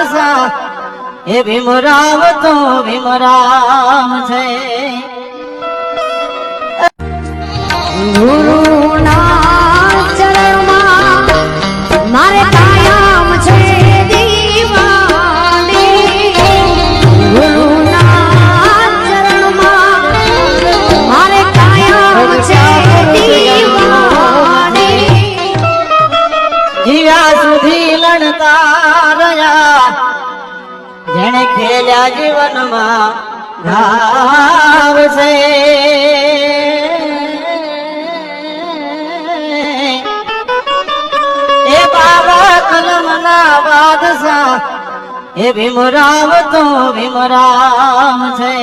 બાદશાહ એ ભીમરાવ તો ભીમરાવ છે. ગુરુના ચરણમાં મારે કાયમ છે જીવ્યા સુધી લણતા રહ્યા ખેલ્યા જીવનમાં છે. એ બાબા કલમના બાદશાહ એ ભીમરામ તો ભીમરામ છે.